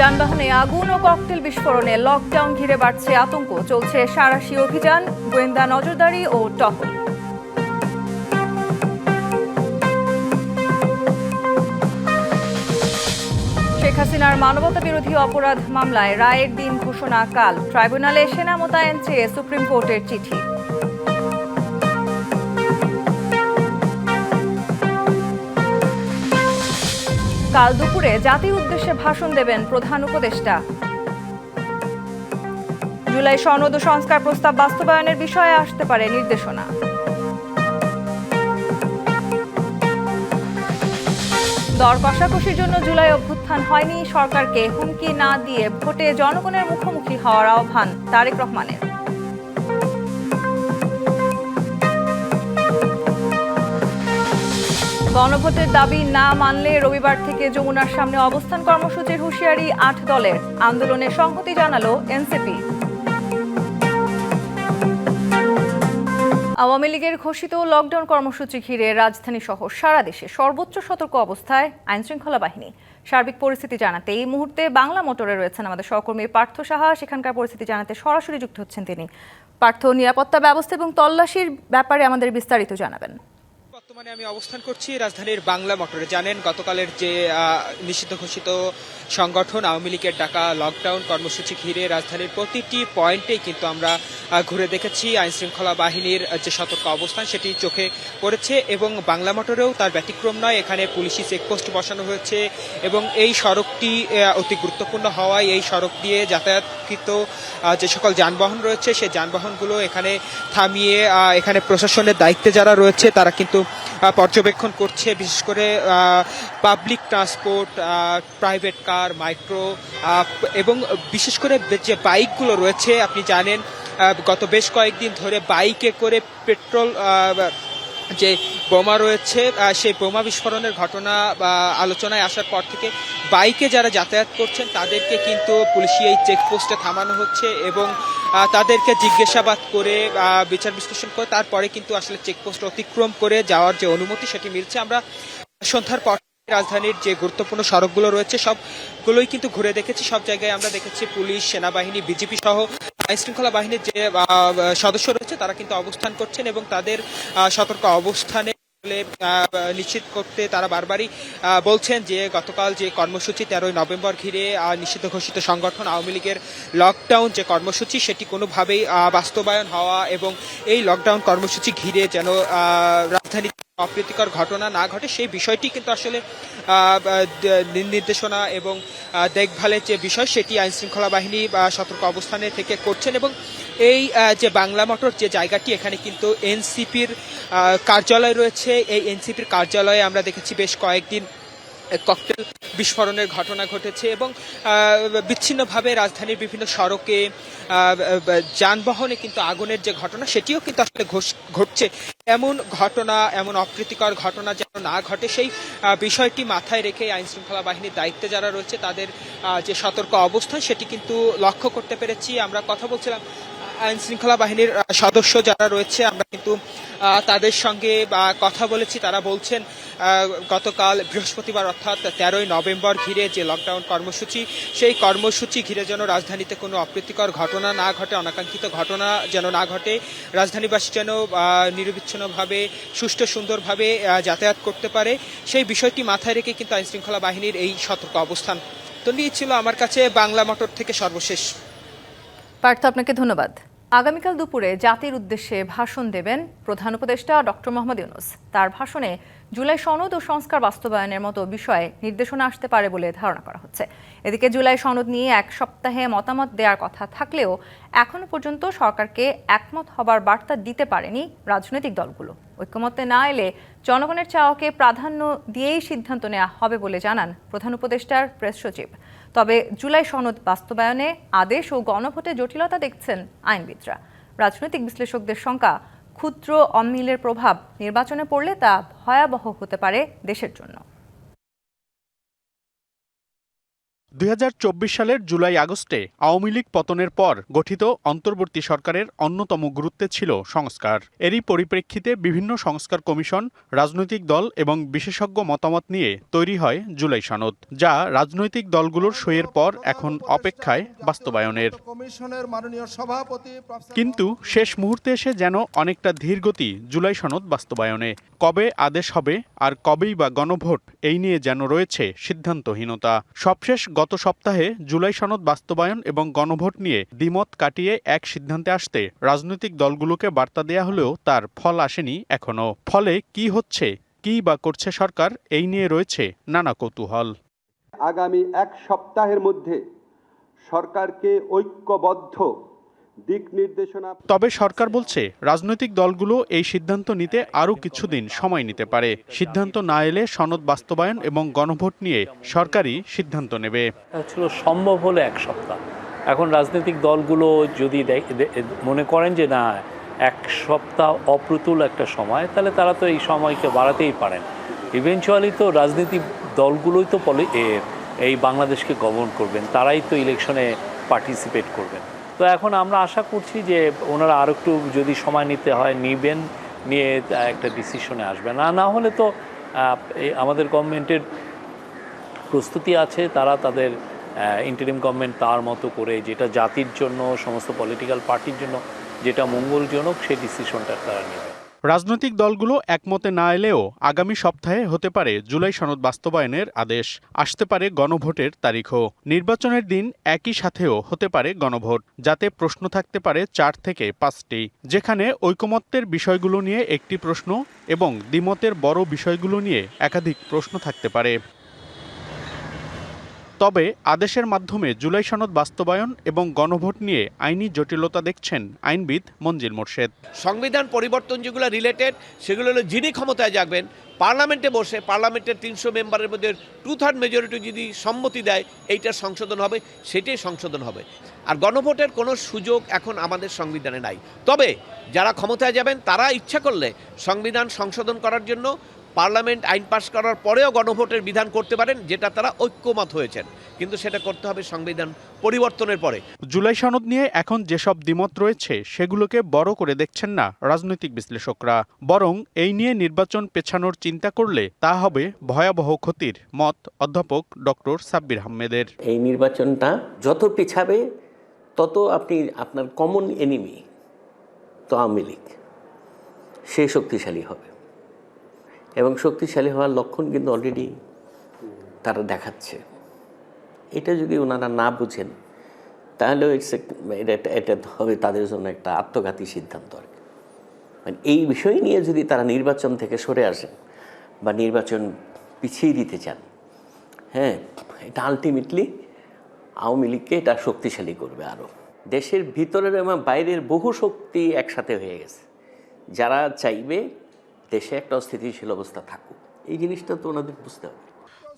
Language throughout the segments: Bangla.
যানবাহনে আগুন ও ককটেল বিস্ফোরণে লকডাউন ঘিরে বাড়ছে আতঙ্ক। চলছে সারাশি অভিযান, গোয়েন্দা নজরদারি ও টহল। শেখ হাসিনার মানবতা বিরোধী অপরাধ মামলায় রায়ের দিন ঘোষণা কাল। ট্রাইব্যুনালে সেনা মোতায়েন চেয়ে সুপ্রিম কোর্টের চিঠি। কাল দুপুরে জাতির উদ্দেশ্যে ভাষণ দেবেন প্রধান উপদেষ্টা। জুলাই সনদ সংস্কার প্রস্তাব বাস্তবায়নের বিষয়ে আসতে পারে নির্দেশনা। দর কষাকষির জন্য জুলাই অভ্যুত্থান হয়নি সরকারকে হুমকি না দিয়ে ভোটে জনগণের মুখোমুখি হওয়ার আহ্বান তারেক রহমানের। গণভোটের দাবি না মানলে রবিবার থেকে যমুনার সামনে অবস্থান কর্মসূচির হুঁশিয়ারি আট দলের। আন্দোলনে সংহতি জানালো এনসিপি। আওয়ামী লীগের ঘোষিত লকডাউন কর্মসূচি ঘিরে রাজধানী সহ সারা দেশে সর্বোচ্চ সতর্ক অবস্থায় আইনশৃঙ্খলা বাহিনী। সার্বিক পরিস্থিতি জানাতে এই মুহূর্তে বাংলা মোটরে রয়েছেন আমাদের সহকর্মী পার্থ সাহা। সেখানকার পরিস্থিতি জানাতে সরাসরি যুক্ত হচ্ছেন তিনি। পার্থ নিরাপত্তা ব্যবস্থা এবং তল্লাশির ব্যাপারে আমাদের বিস্তারিত জানাবেন। বর্তমানে আমি অবস্থান করছি রাজধানীর বাংলা মোটরে। জানেন, গতকালের যে নিষিদ্ধ ঘোষিত সংগঠন আওয়ামী লীগের ডাকা লকডাউন কর্মসূচি ঘিরে রাজধানীর প্রতিটি পয়েন্টেই কিন্তু আমরা ঘুরে দেখেছি আইন শৃঙ্খলা বাহিনীর যে সতর্ক অবস্থান সেটি চোখে পড়েছে এবং বাংলা মোটরেও তার ব্যতিক্রম নয়। এখানে পুলিশি চেকপোস্ট বসানো হয়েছে এবং এই সড়কটি অতি গুরুত্বপূর্ণ হওয়ায় এই সড়ক দিয়ে যাতায়াতকৃত যে সকল যানবাহন রয়েছে সেই যানবাহনগুলো এখানে থামিয়ে এখানে প্রশাসনের দায়িত্বে যারা রয়েছে তারা কিন্তু পর্যবেক্ষণ করছে, বিশেষ করে public transport private car micro এবং বিশেষ করে যে বাইকগুলো রয়েছে, আপনি জানেন গত বেশ কয়েকদিন ধরে বাইকে করে পেট্রোল যে বোমা রয়েছে সেই বোমা বিস্ফোরণের ঘটনা, বা আলোচনায় আসার পর থেকে বাইকে যারা যাতায়াত করছেন, তাদেরকে কিন্তু পুলিশি এই চেকপোস্টে থামানো হচ্ছে এবং তাদেরকে জিজ্ঞাসাবাদ করে বিচার বিশ্লেষণ করে, তারপরে কিন্তু আসলে চেকপোস্ট অতিক্রম করে যাওয়ার যে অনুমতি, সেটি মিলছে। আমরা সন্ধ্যার পর রাজধানীর যে গুরুত্বপূর্ণ সড়কগুলো রয়েছে, সবগুলোই কিন্তু ঘুরে দেখেছি। সব জায়গায় আমরা দেখেছি পুলিশ, সেনাবাহিনী বিজেপি সহ আইন শৃঙ্খলা বাহিনীর যে সদস্য রয়েছে, তারা কিন্তু অবস্থান করছেন এবং তাদের সতর্ক অবস্থানে নিশ্চিত করতে তারা বারবারই বলছেন যে গতকাল যে কর্মসূচি তেরোই নভেম্বর ঘিরে নিষিদ্ধ ঘোষিত সংগঠন আওয়ামী লীগের লকডাউন যে কর্মসূচি, সেটি কোনোভাবেই বাস্তবায়ন হওয়া এবং এই লকডাউন কর্মসূচি ঘিরে যেন রাজধানী অপ্রীতিকর ঘটনা না ঘটে, সেই বিষয়টি কিন্তু আসলে নির্দেশনা এবং দেখভালের যে বিষয় সেটি আইন শৃঙ্খলা বাহিনী সতর্ক অবস্থানে থেকে করছেন এবং এই যে বাংলা মোটর যে জায়গাটি, এখানে কিন্তু এনসিপির কার্যালয় রয়েছে। এই এনসিপির কার্যালয়ে আমরা দেখেছি বেশ কয়েকদিন ককটেল বিস্ফোরণের ঘটনা ঘটেছে এবং বিচ্ছিন্নভাবে রাজধানীর বিভিন্ন সড়কে যানবাহনে কিন্তু আগুনের যে ঘটনা, সেটিও কিন্তু আসলে ঘটছে। এমন ঘটনা, এমন অপ্রীতিকর ঘটনা যেন না ঘটে, সেই বিষয়টি মাথায় রেখে আইন শৃঙ্খলা বাহিনীর দায়িত্বে যারা রয়েছে, তাদের যে সতর্ক অবস্থান, সেটি কিন্তু লক্ষ্য করতে পেরেছি। আমরা কথা বলছিলাম আইন শৃঙ্খলা বাহিনীর সদস্য যারা রয়েছে, আমরা কিন্তু তাদের সঙ্গে কথা বলেছি। তারা বলছেন গতকাল বৃহস্পতিবার, অর্থাৎ তেরোই নভেম্বর ঘিরে যে লকডাউন কর্মসূচি, সেই কর্মসূচি ঘিরে যেন রাজধানীতে কোনো অপ্রীতিকর ঘটনা না ঘটে, অনাকাঙ্ক্ষিত ঘটনা যেন না ঘটে, রাজধানীবাসী যেন নিরবিচ্ছিন্নভাবে, সুষ্ঠু সুন্দরভাবে যাতায়াত করতে পারে, সেই বিষয়টি মাথায় রেখে কিন্তু আইন শৃঙ্খলা বাহিনীর এই সতর্ক অবস্থান। তো ছিল আমার কাছে বাংলা মোটর থেকে সর্বশেষ। পার্থ, আপনাকে ধন্যবাদ। আগামীকাল দুপুরে জাতির উদ্দেশ্যে ভাষণ দেবেন প্রধান উপদেষ্টা ডক্টর মোহাম্মদ ইউনুস। তার ভাষণে জুলাই সনদ ও সংস্কার বাস্তবায়নের মতো বিষয়ে নির্দেশনা আসতে পারে বলে ধারণা করা হচ্ছে। এদিকে জুলাই সনদ নিয়ে এক সপ্তাহে মতামত দেওয়ার কথা থাকলেও এখনও পর্যন্ত সরকারকে একমত হবার বার্তা দিতে পারেনি রাজনৈতিক দলগুলো। ঐক্যমত্যে না এলে জনগণের চাওয়াকে প্রাধান্য দিয়েই সিদ্ধান্ত নেওয়া হবে বলে জানান প্রধান উপদেষ্টার প্রেস সচিব। তবে জুলাই সনদ বাস্তবায়নে আদেশ ও গণভোটে জটিলতা দেখছেন আইনবিদরা। রাজনৈতিক বিশ্লেষকদের শঙ্কা, ক্ষুদ্র অমিলের প্রভাব নির্বাচনে পড়লে তা ভয়াবহ হতে পারে দেশের জন্য। দুই হাজার চব্বিশ সালের জুলাই আগস্টে আওয়ামী লীগ পতনের পর গঠিত অন্তর্বর্তী সরকারের অন্যতম গুরুত্বে ছিল সংস্কার। এরই পরিপ্রেক্ষিতে বিভিন্ন সংস্কার কমিশন রাজনৈতিক দল এবং বিশেষজ্ঞ মতামত নিয়ে তৈরি হয় জুলাই সনদ যা রাজনৈতিক দলগুলোর সইয়ের পর এখন অপেক্ষায় বাস্তবায়নের। কমিশনের মাননীয় সভাপতি প্রফেসর কিন্তু শেষ মুহূর্তে এসে যেন অনেকটা ধীরগতি জুলাই সনদ বাস্তবায়নে। কবে আদেশ হবে আর কবেই বা গণভোট এই নিয়ে যেন রয়েছে সিদ্ধান্তহীনতা। সবশেষ গত সপ্তাহে জুলাই সনদ বাস্তবায়ন এবং গণভোট নিয়ে দ্বিমত কাটিয়ে এক সিদ্ধান্তে আসতে রাজনৈতিক দলগুলোকে বার্তা দেয়া হলেও তার ফল আসেনি এখনও। ফলে কি হচ্ছে, কি বা করছে সরকার, এই নিয়ে রয়েছে নানা কৌতূহল। আগামী এক সপ্তাহের মধ্যে সরকারকে ঐক্যবদ্ধ দিক নির্দেশনা তবে সরকার বলছে রাজনৈতিক দলগুলো এই সিদ্ধান্ত নিতে আরও কিছুদিন সময় নিতে পারে। সিদ্ধান্ত না এলে সনদ বাস্তবায়ন এবং গণভোট নিয়ে সরকারই সিদ্ধান্ত নেবে। এটা ছিল সম্ভব হলে এক সপ্তাহ। এখন রাজনৈতিক দলগুলো যদি মনে করেন যে না এক সপ্তাহ অপ্রতুল একটা সময় তাহলে তারা তো এই সময়কে বাড়াতেই পারেন। ইভেনচুয়ালি তো রাজনৈতিক দলগুলোই তো এই বাংলাদেশকে গভর্ন করবেন। তারাই তো ইলেকশনে পার্টিসিপেট করবেন। তো এখন আমরা আশা করছি যে ওনারা আরও একটু যদি সময় নিতে হয়, নিবেন, নিয়ে একটা ডিসিশনে আসবেন। আর না হলে তো আমাদের গভর্নমেন্টের প্রস্তুতি আছে, তারা তাদের ইন্টারিম গভর্নমেন্ট তার মতো করে যেটা জাতির জন্য, সমস্ত পলিটিক্যাল পার্টির জন্য, যেটা মঙ্গলজনক, সেই ডিসিশনটা তারা নেবে। রাজনৈতিক দলগুলো একমতে না এলেও আগামী সপ্তাহে হতে পারে জুলাই সনদ বাস্তবায়নের আদেশ। আসতে পারে গণভোটের তারিখও। নির্বাচনের দিন একই সাথেও হতে পারে গণভোট, যাতে প্রশ্ন থাকতে পারে চার থেকে পাঁচটি, যেখানে ঐকমত্যের বিষয়গুলো নিয়ে একটি প্রশ্ন এবং দ্বিমতের বড় বিষয়গুলো নিয়ে একাধিক প্রশ্ন থাকতে পারে। তবে আদেশের মাধ্যমে জুলাই সনদ বাস্তবায়ন এবং গণভোট নিয়ে আইনি জটিলতা দেখছেন আইনবিদ মঞ্জিল মোর্শেদ। সংবিধান পরিবর্তন যেগুলো রিলেটেড সেগুলো হলো যিনি ক্ষমতায় যাবেন, পার্লামেন্টে বসে, পার্লামেন্টের তিনশো মেম্বারের মধ্যে টু থার্ড মেজরিটি যদি সম্মতি দেয়, এইটার সংশোধন হবে, সেটাই সংশোধন হবে। আর গণভোটের কোনো সুযোগ এখন আমাদের সংবিধানে নাই। তবে যারা ক্ষমতায় যাবেন, তারা ইচ্ছা করলে সংবিধান সংশোধন করার জন্য পার্লামেন্ট আইন পাশ করার পরেও গণভোটের বিধান করতে পারেন যেটা তারা ঐক্যমত হয়েছেন। কিন্তু সেটা করতে হবে সংবিধান পরিবর্তনের পরে। জুলাই সনদ নিয়ে এখন যেসব দ্বিমত রয়েছে সেগুলোকে বড় করে দেখছেন না রাজনৈতিক বিশ্লেষকরা। বরং এই নিয়ে নির্বাচন পেছানোর চিন্তা করলে তা হবে ভয়াবহ ক্ষতির মত অধ্যাপক ডক্টর সাব্বির আহমেদের। এই নির্বাচনটা যত পিছাবে তত আপনি আপনার কমন এনিমি তো আওয়ামী লীগ সে শক্তিশালী হবে। এবং শক্তিশালী হওয়ার লক্ষণ কিন্তু অলরেডি তারা দেখাচ্ছে। এটা যদি ওনারা না বুঝেন তাহলে it's এটা এটা হবে তাদের জন্য একটা আত্মঘাতী সিদ্ধান্ত আর কি। মানে এই বিষয় নিয়ে যদি তারা নির্বাচন থেকে সরে আসেন বা নির্বাচন পিছিয়ে দিতে চান হ্যাঁ এটা আলটিমেটলি আওয়ামী লীগকে এটা শক্তিশালী করবে আরও দেশের ভিতরের এবং বাইরের বহু শক্তি একসাথে হয়ে গেছে। যারা চাইবে দেশে একটা অস্থিতিশীল অবস্থা থাকুক। এই জিনিসটা তো ওনাদের বুঝতে হবে।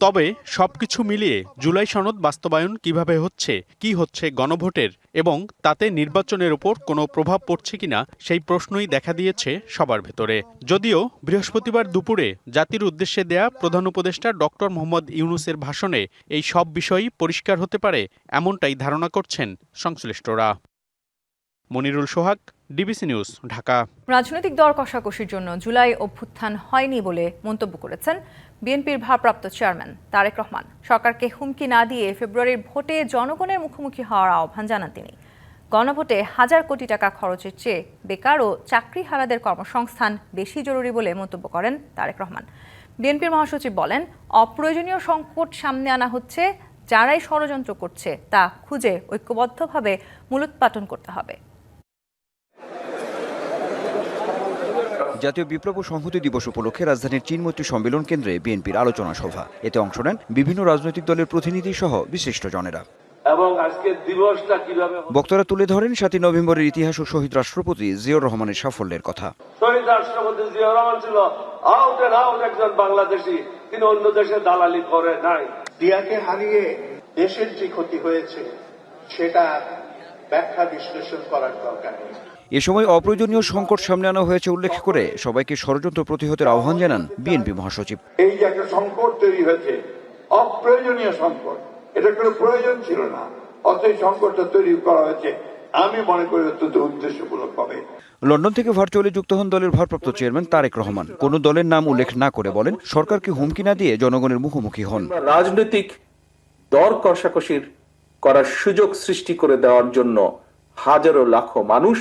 তবে সবকিছু মিলিয়ে জুলাই সনদ বাস্তবায়ন কীভাবে হচ্ছে, কি হচ্ছে গণভোটের, এবং তাতে নির্বাচনের ওপর কোনো প্রভাব পড়ছে কিনা, সেই প্রশ্নই দেখা দিয়েছে সবার ভেতরে। যদিও বৃহস্পতিবার দুপুরে জাতির উদ্দেশ্যে দেয়া প্রধান উপদেষ্টা ডক্টর মোহাম্মদ ইউনুসের ভাষণে এই সব বিষয়ই পরিষ্কার হতে পারে, এমনটাই ধারণা করছেন সংশ্লিষ্টরা। Monirul Sohag DBC news, Dhaka. রাজনৈতিক দর কষাকষির জন্য জুলাই অভ্যুত্থান হয়নি বলে মন্তব্য করেছেন বিএনপির ভারপ্রাপ্ত চেয়ারম্যান তারেক রহমান। সরকারকে হুমকি না দিয়ে ফেব্রুয়ারির ভোটে জনগণের মুখোমুখি হওয়ার আহ্বান জানান তিনি। গণভোটে হাজার কোটি টাকা খরচের চেয়ে বেকার ও চাকরিহারাদের কর্মসংস্থান বেশি জরুরি বলে মন্তব্য করেন তারেক রহমান। বিএনপির মহাসচিব বলেন, অপ্রয়োজনীয় সংকট সামনে আনা হচ্ছে, যারাই ষড়যন্ত্র করছে তা খুঁজে ঐক্যবদ্ধভাবে মূলোৎপাটন করতে হবে। জাতীয় বিপ্লব ও সংহতি দিবস উপলক্ষে রাজধানীর চীনমৈত্রী সম্মেলন কেন্দ্রে বিএনপির আলোচনা সভা। এতে অংশ নেন বিভিন্ন রাজনৈতিক দলের প্রতিনিধি সহ বিশিষ্টজনেরা এবং আজকের দিবসটা কীভাবে বক্তারা তুলে ধরেন সাতই নভেম্বরের ইতিহাস ও শহীদ রাষ্ট্রপতি জিয়াউর রহমানের সাফল্যের কথা। শহীদ রাষ্ট্রপতি জিয়া রহমান ছিল আউট এন্ড আউট একজন বাংলাদেশি। তিনি অন্য দেশে দালালি করে নাই। দিয়াকে হারিয়ে দেশের যে ক্ষতি হয়েছে সেটা ব্যাখ্যা বিশ্লেষণ করার দরকার নেই। এ সময় অপ্রয়োজনীয় সংকট সামনে আনা হয়েছে উল্লেখ করে সবাইকে ষড়যন্ত্র প্রতিহতের আহ্বান জানান বিএনপি মহাসচিব। এই যে একটা সংকট তৈরি হয়েছে অপ্রয়োজনীয় সংকট এটা কোনো প্রয়োজন ছিল না। অতএব সংকটটা তৈরি করা হয়েছে আমি মনে করি অত্যন্ত উদ্দেশ্যমূলক হবে লন্ডন থেকে ভার্চুয়ালি যুক্ত হন দলের ভারপ্রাপ্ত চেয়ারম্যান তারেক রহমান। কোনো দলের নাম উল্লেখ না করে বলেন সরকারকে হুমকি না দিয়ে জনগণের মুখোমুখি হন। রাজনৈতিক দর কষাকষির করার সুযোগ সৃষ্টি করে দেওয়ার জন্য হাজারো লাখো মানুষ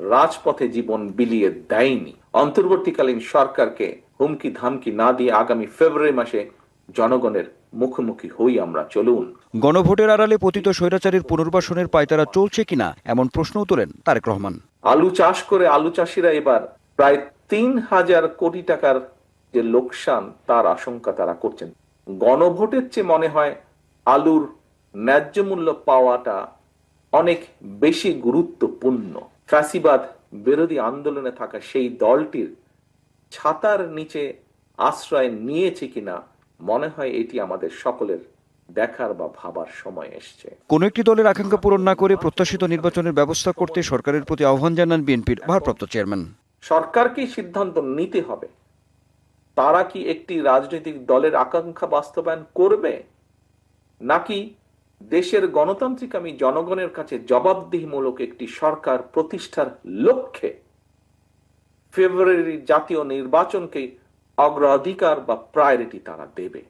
রাজপথে জীবন বিলিয়ে দেয়নি। অন্তর্বর্তীকালীন সরকারকে হুমকি ধামকি না দিয়ে আগামী ফেব্রুয়ারি মাসে জনগণের মুখোমুখি হই আমরা চলুন। গণভোটের আড়ালে পতিত স্বৈরাচারের পুনর্বাসনের পায়তারা চলছে কিনা এমন প্রশ্নও তোলেন তারেক রহমান। আলু চাষ করে আলু চাষিরা এবার প্রায় তিন হাজার কোটি টাকার যে লোকসান তার আশঙ্কা তারা করছেন। গণভোটের চেয়ে মনে হয় আলুর ন্যায্য মূল্য পাওয়াটা অনেক বেশি গুরুত্বপূর্ণ। ফ্যাসিবাদ বিরোধী আন্দোলনে থাকা সেই দলটির ছাতার নিচে আশ্রয় নিয়েছে কিনা মনে হয় এটি আমাদের সকলের দেখার বা ভাবার সময় এসছে। কোনো একটি দলের আকাঙ্ক্ষা পূরণ না করে প্রত্যাশিত নির্বাচনের ব্যবস্থা করতে সরকারের প্রতি আহ্বান জানান বিএনপির ভারপ্রাপ্ত চেয়ারম্যান। সরকারকেই সিদ্ধান্ত নিতে হবে। তারা কি একটি রাজনৈতিক দলের আকাঙ্ক্ষা বাস্তবায়ন করবে? নাকি দেশের গণতান্ত্রিক আমি জনগণের কাছে জবাবদিহিমূলক একটি সরকার প্রতিষ্ঠার লক্ষ্যে ফেব্রুয়ারি জাতীয় নির্বাচনকে অগ্রাধিকার বা প্রায়োরিটি তারা দেবে।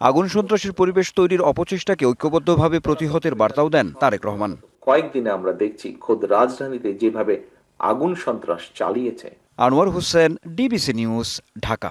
আগুন সন্ত্রাসের পরিবেশ তৈরির অপচেষ্টাকে ঐক্যবদ্ধভাবে প্রতিহতের বার্তাও দেন তারেক রহমান। কয়েকদিনে আমরা দেখছি খোদ রাজধানীতে যেভাবে আগুন সন্ত্রাস চালিয়েছে। Anwar Hossain DBC news Dhaka.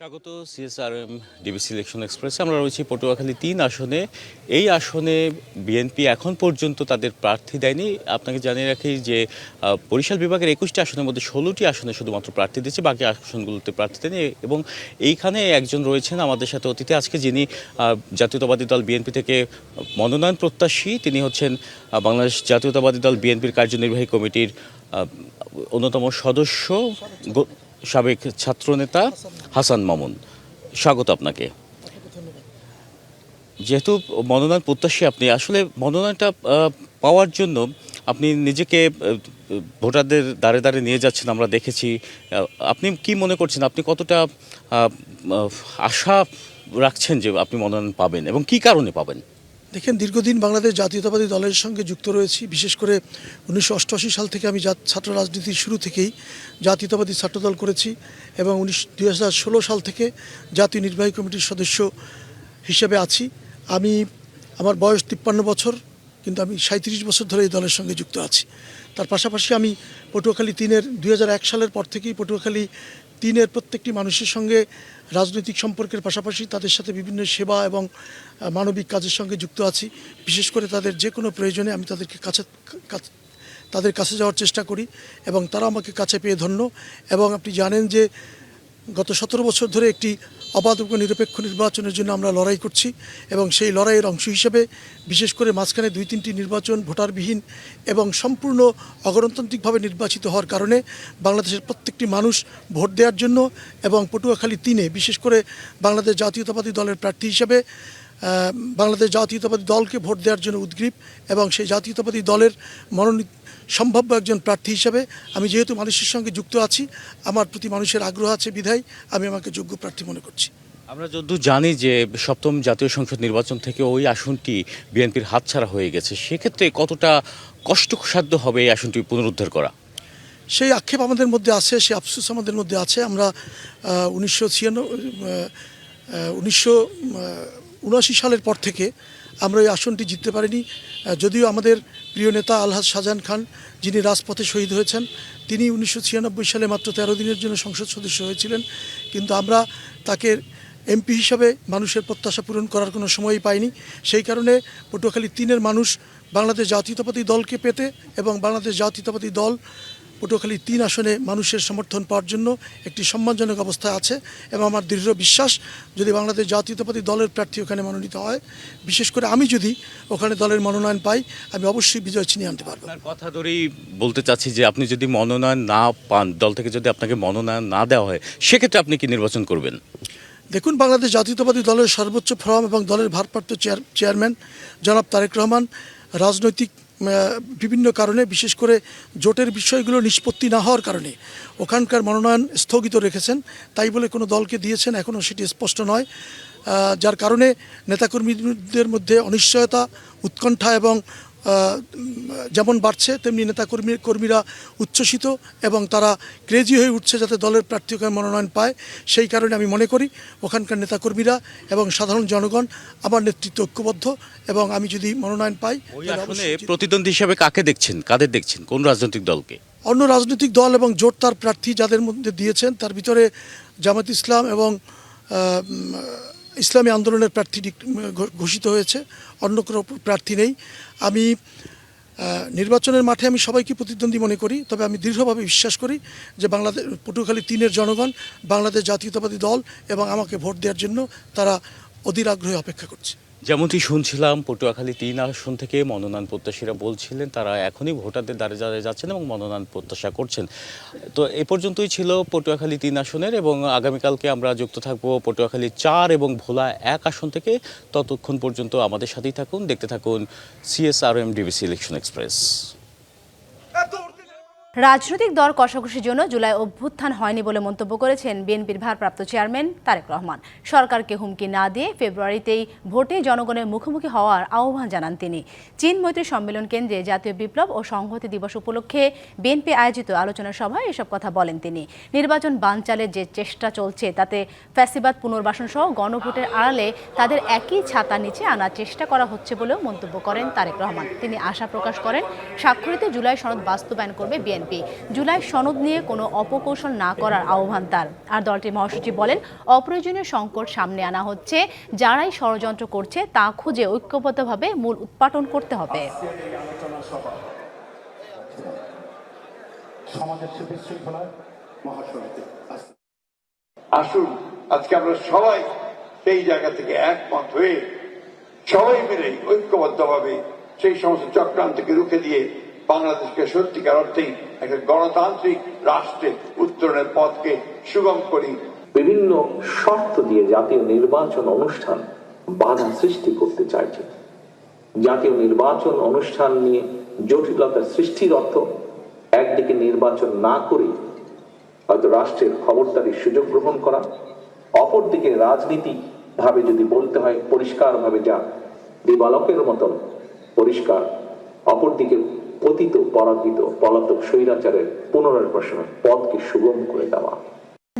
স্বাগত সিএসআরএম ডিবিসি সিলেকশন এক্সপ্রেসে আমরা রয়েছি পটুয়াখালী তিন আসনে। এই আসনে বিএনপি এখন পর্যন্ত তাদের প্রার্থী দেয়নি। আপনাকে জানিয়ে রাখি যে বরিশাল বিভাগের একুশটি আসনের মধ্যে ষোলোটি আসনে শুধুমাত্র প্রার্থী দিয়েছে, বাকি আসনগুলোতে প্রার্থী দেয়নি এবং এইখানে একজন রয়েছেন আমাদের সাথে অতীতে আজকে, যিনি জাতীয়তাবাদী দল বিএনপি থেকে মনোনয়ন প্রত্যাশী। তিনি হচ্ছেন বাংলাদেশ জাতীয়তাবাদী দল বিএনপির কার্যনির্বাহী কমিটির অন্যতম সদস্য। সাবেক ছাত্রনেতা হাসান মামুন, স্বাগত আপনাকে। যেহেতু মনোনয়ন প্রত্যাশী আপনি, আসলে মনোনয়নটা পাওয়ার জন্য আপনি নিজেকে ভোটারদের দাঁড়ে দাঁড়ে নিয়ে যাচ্ছেন, আমরা দেখেছি। আপনি কি মনে করছেন, আপনি কতটা আশা রাখছেন যে আপনি মনোনয়ন পাবেন এবং কি কারণে পাবেন? দেখেন, দীর্ঘদিন বাংলাদেশ জাতীয়তাবাদী দলের সঙ্গে যুক্ত রয়েছি। বিশেষ করে উনিশশো অষ্টআশি সাল থেকে আমি ছাত্র রাজনীতির শুরু থেকেই জাতীয়তাবাদী ছাত্রদল করেছি এবং উনিশ, দুই সাল থেকে জাতীয় নির্বাহী কমিটির সদস্য হিসেবে আছি। আমি, আমার বয়স তিপ্পান্ন বছর, কিন্তু আমি সাঁত্রিশ বছর ধরে এই দলের সঙ্গে যুক্ত আছি। তার পাশাপাশি আমি পটুয়াখালী তিনের দুই হাজার এক সালের পর থেকেই পটুয়াখালী তিনের প্রত্যেকটি মানুষের সঙ্গে রাজনৈতিক সম্পর্কের পাশাপাশি তাদের সাথে বিভিন্ন সেবা এবং মানবিক কাজের সঙ্গে যুক্ত আছি। বিশেষ করে তাদের যে কোনো প্রয়োজনে আমি তাদেরকে কাছে- তাদের কাছে যাওয়ার চেষ্টা করি এবং তারা আমাকে কাছে পেয়ে ধন্য। এবং আপনি জানেন যে গত সতেরো বছর ধরে একটি অবাধ নিরপেক্ষ নির্বাচনের জন্য আমরা লড়াই করছি এবং সেই লড়াইয়ের অংশ হিসেবে বিশেষ করে মাঝখানে দুই তিনটি নির্বাচন ভোটারবিহীন এবং সম্পূর্ণ অগণতান্ত্রিকভাবে নির্বাচিত হওয়ার কারণে বাংলাদেশের প্রত্যেকটি মানুষ ভোট দেওয়ার জন্য এবং পটুয়াখালী তিনে বিশেষ করে বাংলাদেশ জাতীয়তাবাদী দলের প্রার্থী হিসেবে বাংলাদেশ জাতীয়তাবাদী দলকে ভোট দেওয়ার জন্য উদ্গ্রীব এবং সেই জাতীয়তাবাদী দলের মনোনীত সম্ভাব্য একজন প্রার্থী হিসাবে আমি যেহেতু মানুষের সঙ্গে যুক্ত আছি আমার প্রতি মানুষের আগ্রহ আছে বিধায় আমি আমাকে যোগ্য প্রার্থী মনে করছি। আমরা যদ্দূর জানি যে সপ্তম জাতীয় সংসদ নির্বাচন থেকে ওই আসনটি বিএনপির হাতছাড়া হয়ে গেছে সেক্ষেত্রে কতটা কষ্টসাধ্য হবে এই আসনটি পুনরুদ্ধার করা? সেই আক্ষেপ আমাদের মধ্যে আছে সেই আফসোস আমাদের মধ্যে আছে। আমরা উনিশশো ছিয়ানব্বই উনিশশো উনআশি সালের পর থেকে আমরা এই আসনটি জিততে পারিনি। যদিও আমাদের প্রিয় নেতা আলহাজ শাহজাহান খান যিনি রাজপথে শহীদ হয়েছেন, তিনি উনিশশো ছিয়ানব্বই সালে মাত্র তেরো দিনের জন্য সংসদ সদস্য হয়েছিলেন। কিন্তু আমরা তাকে এমপি হিসাবে মানুষের প্রত্যাশা পূরণ করার কোনো সময়ই পাইনি। সেই কারণে পটুয়াখালী তিনের মানুষ বাংলাদেশ জাতীয়তাবাদী দলকে পেতে এবং বাংলাদেশ জাতীয়তাবাদী দল পটুয়াখালী তিন আসনে মানুষের সমর্থন পাওয়ার জন্য একটি সম্মানজনক অবস্থা আছে এবং আমার দৃঢ় বিশ্বাস যদি বাংলাদেশ জাতীয়তাবাদী দলের প্রার্থী ওখানে মনোনীত হয় বিশেষ করে আমি যদি ওখানে দলের মনোনয়ন পাই আমি অবশ্যই বিজয় ছিনিয়ে আনতে পারব। কথা ধরেই বলতে চাচ্ছি যে আপনি যদি মনোনয়ন না পান দল থেকে যদি আপনাকে মনোনয়ন না দেওয়া হয় সেক্ষেত্রে আপনি কি নির্বাচন করবেন? দেখুন বাংলাদেশ জাতীয়তাবাদী দলের সর্বোচ্চ ফরম এবং দলের ভারপ্রাপ্ত চেয়ার চেয়ারম্যান জনাব তারেক রহমান রাজনৈতিক বিভিন্ন কারণে, বিশেষ করে জোটের বিষয়গুলো নিষ্পত্তি না হওয়ার কারণে ওখানকার মনোনয়ন স্থগিত রেখেছেন। তাই বলে কোনো দলকে দিয়েছেন এখনও সেটি স্পষ্ট নয়। যার কারণে নেতাকর্মীদের মধ্যে অনিশ্চয়তা, উৎকণ্ঠা এবং যেমন বাড়ছে তেমনি নেতাকর্মী কর্মীরা উচ্ছ্বসিত এবং তারা ক্রেজি হয়ে উঠছে যাতে দলের প্রার্থী ওখানে মনোনয়ন পায়। সেই কারণে আমি মনে করি ওখানকার নেতাকর্মীরা এবং সাধারণ জনগণ আমার নেতৃত্ব ঐক্যবদ্ধ এবং আমি যদি মনোনয়ন পাই। প্রতিদ্বন্দ্বী হিসেবে কাকে দেখছেন? কাদের দেখছেন? কোন রাজনৈতিক দলকে? অন্য রাজনৈতিক দল এবং জোট তার প্রার্থী যাদের মধ্যে দিয়েছেন তার ভিতরে জামাত ইসলাম এবং ইসলামী আন্দোলনের প্রার্থী ঘোষিত হয়েছে, অন্য কোনো প্রার্থী নেই। আমি নির্বাচনের মাঠে আমি সবাইকে প্রতিদ্বন্দ্বী মনে করি, তবে আমি দৃঢ়ভাবে বিশ্বাস করি যে বাংলাদেশ পটুয়াখালী তিনের জনগণ, বাংলাদেশ জাতীয়তাবাদী দল এবং আমাকে ভোট দেওয়ার জন্য তারা অধীর আগ্রহে অপেক্ষা করছে। যেমনটি শুনছিলাম, পটুয়াখালী তিন আসন থেকে মনোনয়ন প্রত্যাশীরা বলছিলেন, তারা এখনই ভোটারদের দ্বারে দ্বারে যাচ্ছেন এবং মনোনয়ন প্রত্যাশা করছেন। তো এ পর্যন্তই ছিল পটুয়াখালী তিন আসনের এবং আগামীকালকে আমরা যুক্ত থাকব পটুয়াখালী চার এবং ভোলা এক আসন থেকে। ততক্ষণ পর্যন্ত আমাদের সাথেই থাকুন। দেখতে থাকুন সিএসআরএম ডিবিসি ইলেকশন এক্সপ্রেস রাজনৈতিক দর কষাকষির জন্য জুলাই অভ্যুত্থান হয়নি বলে মন্তব্য করেছেন বিএনপির ভারপ্রাপ্ত চেয়ারম্যান তারেক রহমান। সরকারকে হুমকি না দিয়ে ফেব্রুয়ারিতেই ভোটে জনগণের মুখোমুখি হওয়ার আহ্বান জানান তিনি। চীন মৈত্রী সম্মেলন কেন্দ্রে জাতীয় বিপ্লব ও সংহতি দিবস উপলক্ষে বিএনপি আয়োজিত আলোচনা সভায় এসব কথা বলেন তিনি। নির্বাচন বানচালের যে চেষ্টা চলছে, তাতে ফ্যাসিবাদ পুনর্বাসন সহ গণভোটের আড়ালে তাদের একই ছাতা নিচে আনার চেষ্টা করা হচ্ছে বলেও মন্তব্য করেন তারেক রহমান। তিনি আশা প্রকাশ করেন, স্বাক্ষরিত জুলাই সনদ বাস্তবায়ন করবে বিএনপি। জুলাই সনদ নিয়ে কোনো অপকৌশল না করার আহ্বান তার। আর দলটির মহাসচিব বলেন, অপ্রয়োজনীয় সংকট সামনে আনা হচ্ছে। যারাই ষড়যন্ত্র করছে, তা খুঁজে ঐক্যবদ্ধভাবে মূল উৎপাটন করতে হবে। আসুন, আজকে আমরা সবাই সেই জায়গা থেকে একমত হয়ে সবাই মিলে ঐক্যবদ্ধভাবে সেই সমস্ত চক্রান্তকে রুখে দিয়ে বাংলাদেশকে সত্যিকার অর্থেই একটা গণতান্ত্রিক রাষ্ট্রে উত্তরণের পথকে সুগম করি। বিভিন্ন শর্ত দিয়ে জাতীয় নির্বাচন অনুষ্ঠান বাধা সৃষ্টি করতে চাইছে। জাতীয় নির্বাচন অনুষ্ঠান নিয়ে জটিলতার সৃষ্টির অর্থ একদিকে নির্বাচন না করে হয়তো রাষ্ট্রের খবরদারির সুযোগ গ্রহণ করা, অপরদিকে রাজনীতি ভাবে যদি বলতে হয় পরিষ্কারভাবে যা দিবালকের মতন পরিষ্কার, অপরদিকে পতিত পরাজিত পলাতক স্বৈরাচারের পুনর্বাসনের পথকে সুগম করে দেওয়া।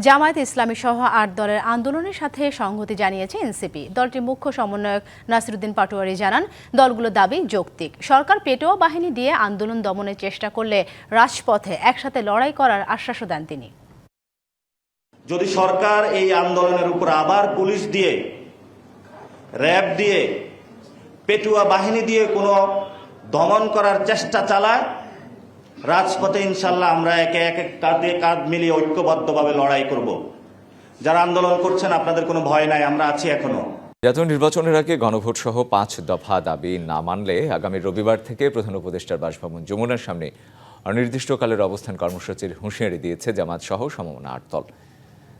জামায়াত ইসলামী সহ আট দলের আন্দোলনের সাথে সংহতি জানিয়েছে এনসিপি। দলটির মুখ্য সমন্বয়ক নাসিরুদ্দিন পাটোয়ারি জানান দলগুলো দাবি যৌক্তিক। সরকার পেটোয়া বাহিনী দিয়ে আন্দোলন দমনের চেষ্টা করলে রাজপথে একসাথে লড়াই করার আশ্বাসও দেন তিনি। যদি সরকার এই আন্দোলনের উপর আবার পুলিশ দিয়ে র্যাব দিয়ে পেটুয়া বাহিনী দিয়ে কোনো দমন করার চেষ্টা চালায়। রাজপথে ইনশাল্লাহ আমরা একে একে কাঁধে কাঁধ মিলিয়ে ঐক্যবদ্ধভাবে লড়াই করব। যারা আন্দোলন করছেন, আপনাদের কোনো ভয় নাই, আমরা আছি এখনও। জাতীয় নির্বাচনের আগে গণভোট সহ পাঁচ দফা দাবি না মানলে আগামী রবিবার থেকে প্রধান উপদেষ্টার বাসভবন যমুনার সামনে অনির্দিষ্টকালের অবস্থান কর্মসূচির হুঁশিয়ারি দিয়েছে জামাত সহ সমমনা আট দল।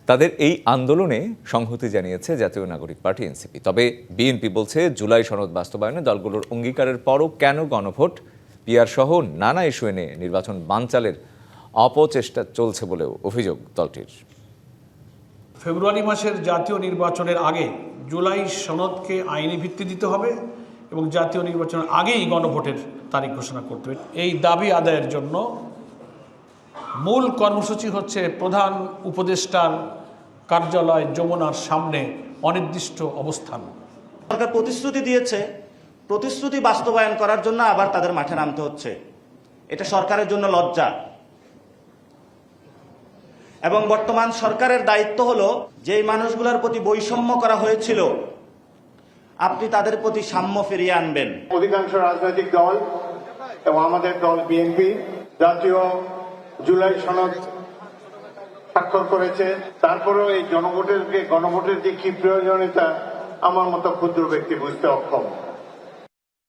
তাদের এই আন্দোলনে সংহতি জানিয়েছে জাতীয় নাগরিক পার্টি, এনসিপি। তবে বিএনপি বলছে, জুলাই সনদ বাস্তবায়নে দলগুলোর অঙ্গীকারের পরও কেন গণভোট? পিয়ার সহ নানা ইস্যু এনে নির্বাচন বানচালের অপচেষ্টা চলছে বলেও অভিযোগ দলটির। ফেব্রুয়ারি মাসের জাতীয় নির্বাচনের আগে জুলাই সনদকে আইনি ভিত্তি দিতে হবে এবং জাতীয় নির্বাচনের আগেই গণভোটের তারিখ ঘোষণা করতে হবে। এই দাবি আদায়ের জন্য মূল কর্মসূচি হচ্ছে প্রধান উপদেষ্টার কার্যালয় যমুনার সামনে অনির্দিষ্ট অবস্থান। সরকার প্রতিশ্রুতি দিয়েছে প্রতিশ্রুতি বাস্তবায়ন করার জন্য আবার তাদের মাঠে নামতে হচ্ছে। এটা সরকারের জন্য লজ্জা। এবং বর্তমান সরকারের দায়িত্ব হলো যেই মানুষগুলোর প্রতি বৈষম্য করা হয়েছিল আপনি তাদের প্রতি সাম্য ফিরিয়ে আনবেন। অধিকাংশ রাজনৈতিক দল এবং আমাদের দল বিএনপি জাতীয় জুলাই সনদ স্বাক্ষর করেছে। তারপরেও এই জনভোটের গণভোটের যে কি প্রয়োজনীয়তা, আমার মতো ক্ষুদ্র ব্যক্তি বুঝতে অক্ষম।